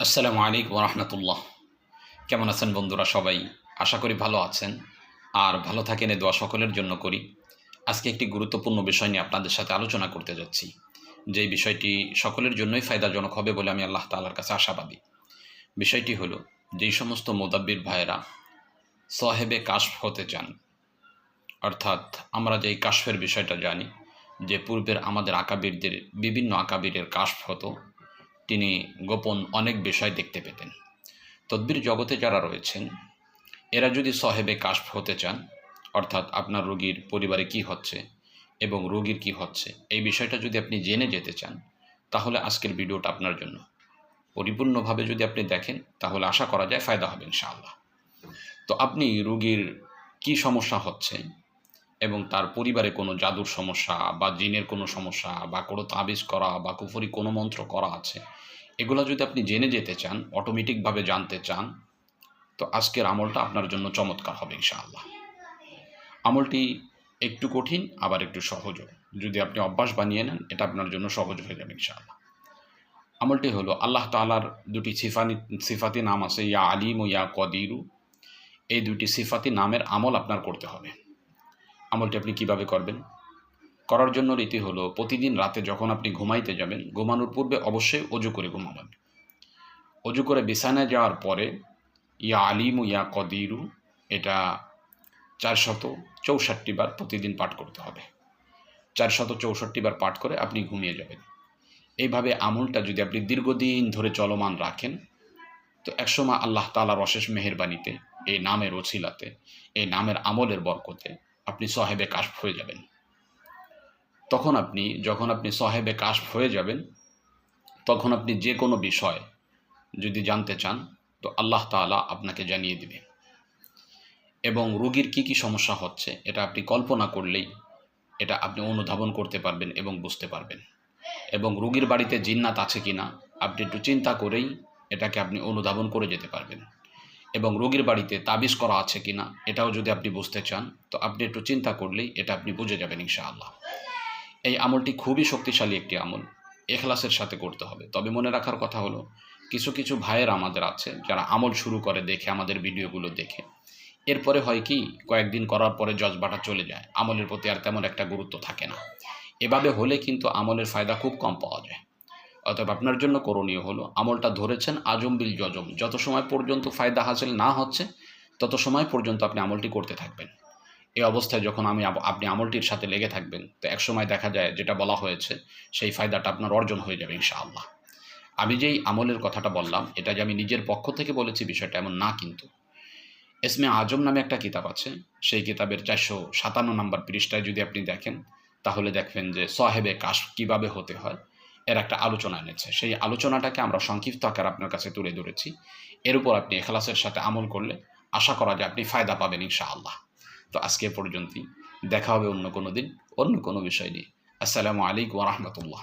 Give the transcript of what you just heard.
আসসালামু আলাইকুম রহমতুল্লাহ কেমন আছেন বন্ধুরা সবাই? আশা করি ভালো আছেন। আর ভালো থাকেন এ দোয়া সকলের জন্য করি। আজকে একটি গুরুত্বপূর্ণ বিষয় নিয়ে আপনাদের সাথে আলোচনা করতে যাচ্ছি। যেই বিষয়টি সকলের জন্যই ফায়দাজনক হবে বলে আমি আল্লাহ তালার কাছে আশাবাদী। বিষয়টি হলো, যেই সমস্ত মোদাব্বির ভাইয়েরা সাহেবে কাশফ হতে চান, অর্থাৎ আমরা যেই কাশফের বিষয়টা জানি, যে পূর্বের আমাদের আকাবিরদের বিভিন্ন আকাবিরের কাশফ হতো তিনি গোপন অনেক বিষয় দেখতে পেতেন। তদ্বির জগতে যারা রয়েছেন, এরা যদি সহেবে কাশফ হতে চান, অর্থাৎ আপনার রোগীর পরিবারে কি হচ্ছে এবং রোগীর কি হচ্ছে, এই বিষয়টা যদি আপনি জেনে যেতে চান, তাহলে আজকের ভিডিওটা আপনার জন্য। পরিপূর্ণভাবে যদি আপনি দেখেন, তাহলে আশা করা যায় ফায়দা হবে ইনশাআল্লাহ। তো আপনি রোগীর কি সমস্যা হচ্ছে এবং তার পরিবারে কোনো জাদুর সমস্যা বা জিনের কোনো সমস্যা বা কোনো তাবিজ করা বা কুফরি কোনো মন্ত্র করা আছে, এগুলো যদি আপনি জেনে যেতে চান অটোমেটিকভাবে জানতে চান, তো আজকের আমলটা আপনার জন্য চমৎকার হবে ইনশাআল্লাহ। আমলটি একটু কঠিন, আবার একটু সহজও। যদি আপনি অভ্যাস বানিয়ে নেন, এটা আপনার জন্য সহজ হয়ে যাবে ইনশাআল্লাহ। আমলটি হলো, আল্লাহ তালার দুটি সিফানি, সিফাতি নাম আছে, ইয়া আলিম ও ইয়া কদিরু। এই দুটি সিফাতি নামের আমল আপনার করতে হবে। আমলটি আপনি কীভাবে করবেন? করার জন্য রীতি হলো, প্রতিদিন রাতে যখন আপনি ঘুমাইতে যাবেন, ঘুমানোর পূর্বে অবশ্যই অজু করে ঘুমাবেন। অজু করে বিছানায় যাওয়ার পরে, ইয়া আলিমু ইয়া কদিরু, এটা চারশত চৌষট্টি বার প্রতিদিন পাঠ করতে হবে। চারশত চৌষট্টি বার পাঠ করে আপনি ঘুমিয়ে যাবেন। এইভাবে আমলটা যদি আপনি দীর্ঘদিন ধরে চলমান রাখেন, তো একসময় আল্লাহ তালার অশেষ মেহেরবানিতে, এই নামের ওছিলাতে এই নামের আমলের বরকতে আপনি সহেবে কাশ হয়ে যাবেন। তখন আপনি, যখন আপনি সহেবে কাশ হয়ে যাবেন, তখন আপনি যে কোনো বিষয় যদি জানতে চান, তো আল্লাহ তালা আপনাকে জানিয়ে দিবে। এবং রোগীর কি কি সমস্যা হচ্ছে, এটা আপনি কল্পনা করলেই এটা আপনি অনুধাবন করতে পারবেন এবং বুঝতে পারবেন। এবং রোগীর বাড়িতে জিন্নাত আছে কি না আপনি একটু চিন্তা করেই এটাকে আপনি অনুধাবন করে যেতে পারবেন। এবং রোগীর বাড়িতে তাবিজ করা আছে কি না এটাও যদি আপনি বুঝতে চান, তো আপনি একটু চিন্তা করলেই এটা আপনি বুঝে যাবেন ইনশাআল্লাহ। এই আমলটি খুবই শক্তিশালী একটি আমল, এখলাসের সাথে করতে হবে। তবে মনে রাখার কথা হলো, কিছু কিছু ভাইয়ের আমাদের আছে, যারা আমল শুরু করে দেখে, আমাদের ভিডিওগুলো দেখে। এরপরে হয় কি, কয়েকদিন করার পরে জজবাটা চলে যায়। আমলের প্রতি আর তেমন একটা গুরুত্ব থাকে না। এভাবে হলে কিন্তু আমলের ফায়দা খুব কম পাওয়া যায়। অতএব আপনার জন্য করণীয় হলো আমলটা ধরেছেন আজম বিল জজম। যত সময় পর্যন্ত ফায়দা হাসিল না হচ্ছে, তত সময় পর্যন্ত আপনি আমলটি করতে থাকবেন। এই অবস্থায় যখন আমি আপনি আমলটির সাথে লেগে থাকবেন, তো এক সময় দেখা যায় যেটা বলা হয়েছে, সেই ফায়দাটা আপনার অর্জন হয়ে যাবে ইনশাআল্লাহ। আমি যেই আমলের কথাটা বললাম, এটা যে আমি নিজের পক্ষ থেকে বলেছি বিষয়টা এমন না কিন্তু। এসমে আজম নামে একটা কিতাব আছে, সেই কিতাবের চারশো সাতান্ন নম্বর পৃষ্ঠায় যদি আপনি দেখেন, তাহলে দেখবেন যে সাহেবে কাশ কীভাবে হতে হয় এর একটা আলোচনা এনেছে। সেই আলোচনাটাকে আমরা সংক্ষিপ্ত আকার আপনার কাছে তুলে ধরেছি। এর উপর আপনি এখলাসের সাথে আমল করলে আশা করা যায় আপনি ফায়দা পাবেন ইনশাআল্লাহ। তো আজকে পর্যন্তই। দেখা হবে অন্য কোনো দিন, অন্য কোনো বিষয় নিয়ে। আসসালামু আলাইকুম রহমতুল্লাহ।